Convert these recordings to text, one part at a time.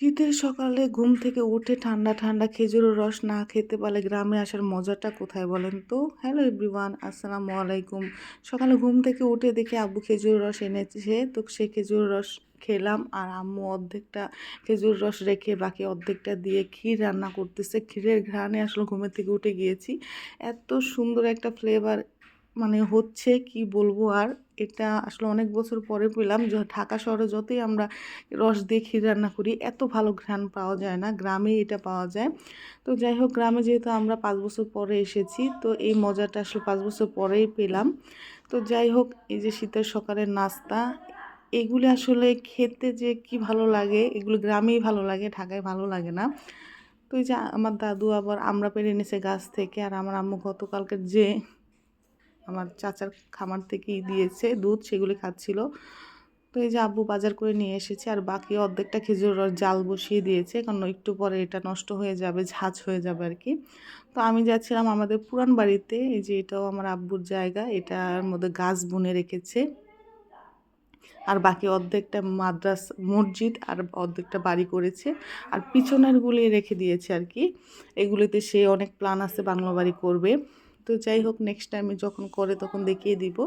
শীতের সকালে ঘুম থেকে উঠে ঠান্ডা ঠান্ডা খেজুরের রস না খেতে পারলে গ্রামে আসার মজাটা কোথায় বলেন তো? হ্যালো এভরিওয়ান আসসালামু আলাইকুম। সকালে ঘুম থেকে উঠে দেখে আব্বু খেজুরের রস এনেছে, তো সে খেজুরের রস খেলাম আর আম্মু অর্ধেকটা খেজুর রস রেখে বাকি অর্ধেকটা দিয়ে ক্ষীর রান্না করতেছে। ক্ষীরের ঘ্রাণে আসলে ঘুমের থেকে উঠে গিয়েছি। এত সুন্দর একটা ফ্লেভার মানে হচ্ছে, কি বলব আর? এটা আসলে অনেক বছর পরে পেলাম। যে, ঢাকা শহরে যতই আমরা রস দিয়ে ক্ষীর রান্না করি, এত ভালো ঘ্রাণ পাওয়া যায় না গ্রামে এটা পাওয়া যায়। তো যাই হোক, গ্রামে যেহেতু আমরা পাঁচ বছর পরে এসেছি, তো এই মজাটা আসলে পাঁচ বছর পরেই পেলাম। তো যাই হোক, এই যে শীতের সকালের নাস্তা, এগুলি আসলে খেতে যে কি ভালো লাগে, এগুলো গ্রামেই ভালো লাগে, ঢাকায় ভালো লাগে না। তো এই যে আমার দাদু আবার আমরা পেরে এনেছে গাছ থেকে, আর আমার আম্মু গতকালকে যে আমার চাচার খামার থেকেই দিয়েছে দুধ, সেগুলি খাচ্ছিল। তো এই যে আব্বু বাজার করে নিয়ে এসেছে, আর বাকি অর্ধেকটা খেজুর রস জাল বসিয়ে দিয়েছে, কারণ একটু পরে এটা নষ্ট হয়ে যাবে, ঝাঁজ হয়ে যাবে আর কি। তো আমি যাচ্ছিলাম আমাদের পুরান বাড়িতে, এই যে এটাও আমার আব্বুর জায়গা, এটার মধ্যে গাছ বুনে রেখেছে। আর বাকি অর্ধেকটা মাদ্রাস, মসজিদ, আর অর্ধেকটা বাড়ি করেছে। আর পিছনেরগুলি রেখে দিয়েছে আর কি। এগুলিতে সে অনেক প্ল্যান আছে বাংলা বাড়ি করবে। তো যাই হোক নেক্সট টাইমে যখন করে তখন দেখিয়ে দিব।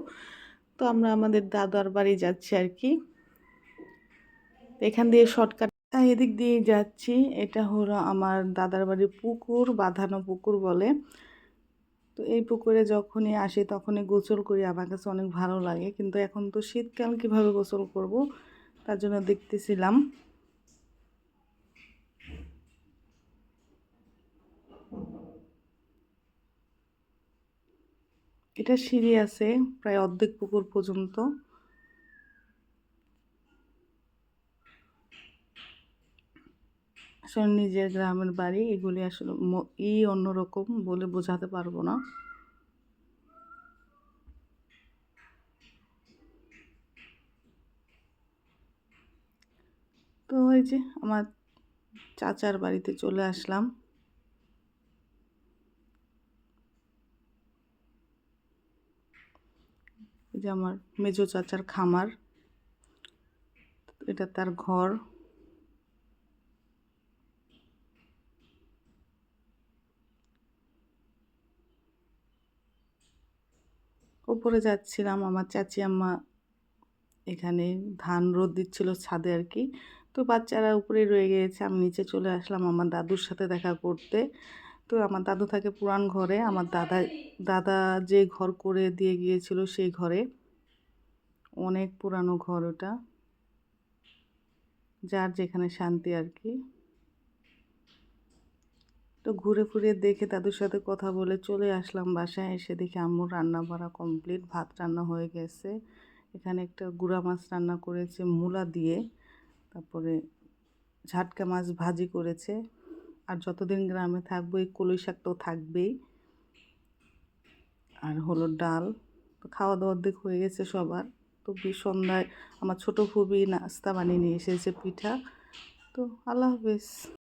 তো আমরা আমাদের দাদার বাড়ি যাচ্ছি আর কি। এখান দিয়ে শর্টকাট এদিক দিয়ে যাচ্ছি। এটা হলো আমার দাদার বাড়ির পুকুর, বাঁধানো পুকুর বলে। তো এই পুকুরে যখনই আসি তখনই গোসল করি। আমার কাছে অনেক ভালো লাগে। কিন্তু এখন তো শীতকাল, কীভাবে গোসল করব? তার জন্য দেখতেছিলাম। এটা সিঁড়ি আছে প্রায় অর্ধেক পুকুর পর্যন্ত। আসলে নিজের গ্রামের বাড়ি, এগুলি আসলে ই অন্যরকম বলে বোঝাতে পারব না। তো ওই যে আমার চাচার বাড়িতে চলে আসলাম। যে আমার মেজো চাচার খামার, এটা তার ঘর। উপরে যাচ্ছিলাম, আমার চাচি আম্মা এখানে ধান রোদ দিচ্ছিল ছাদে আর কি। তো বাচ্চারা উপরে রয়ে গিয়েছে, আমি নিচে চলে আসলাম আমার দাদুর সাথে দেখা করতে। তো আমার দাদু থাকে পুরান ঘরে, আমার দাদা দাদা যে ঘর করে দিয়ে গিয়েছিল সেই ঘরে। অনেক পুরানো ঘর ওটা, যার যেখানে শান্তি আর কি। তো ঘুরে ফুরে দেখে দাদুর সাথে কথা বলে চলে আসলাম বাসায়, এসে দেখি আম্মুর রান্না বাড়া কমপ্লিট ভাত রান্না হয়ে গেছে। এখানে একটা গুঁড়া মাছ রান্না করেছে, মূলা দিয়ে, তারপরে ঝাটকা মাছ ভাজি করেছে। আর যতদিন গ্রামে থাকব, এই কলই শাক তো থাকবেই। আর হলো ডাল। তো খাওয়া দাওয়ার দিক হয়ে গেছে সবার। তো সন্ধ্যায় আমার ছোটো খুবই নাস্তা বানিয়ে নিয়ে এসেছে পিঠা। তো আল্লাহ হাফেজ।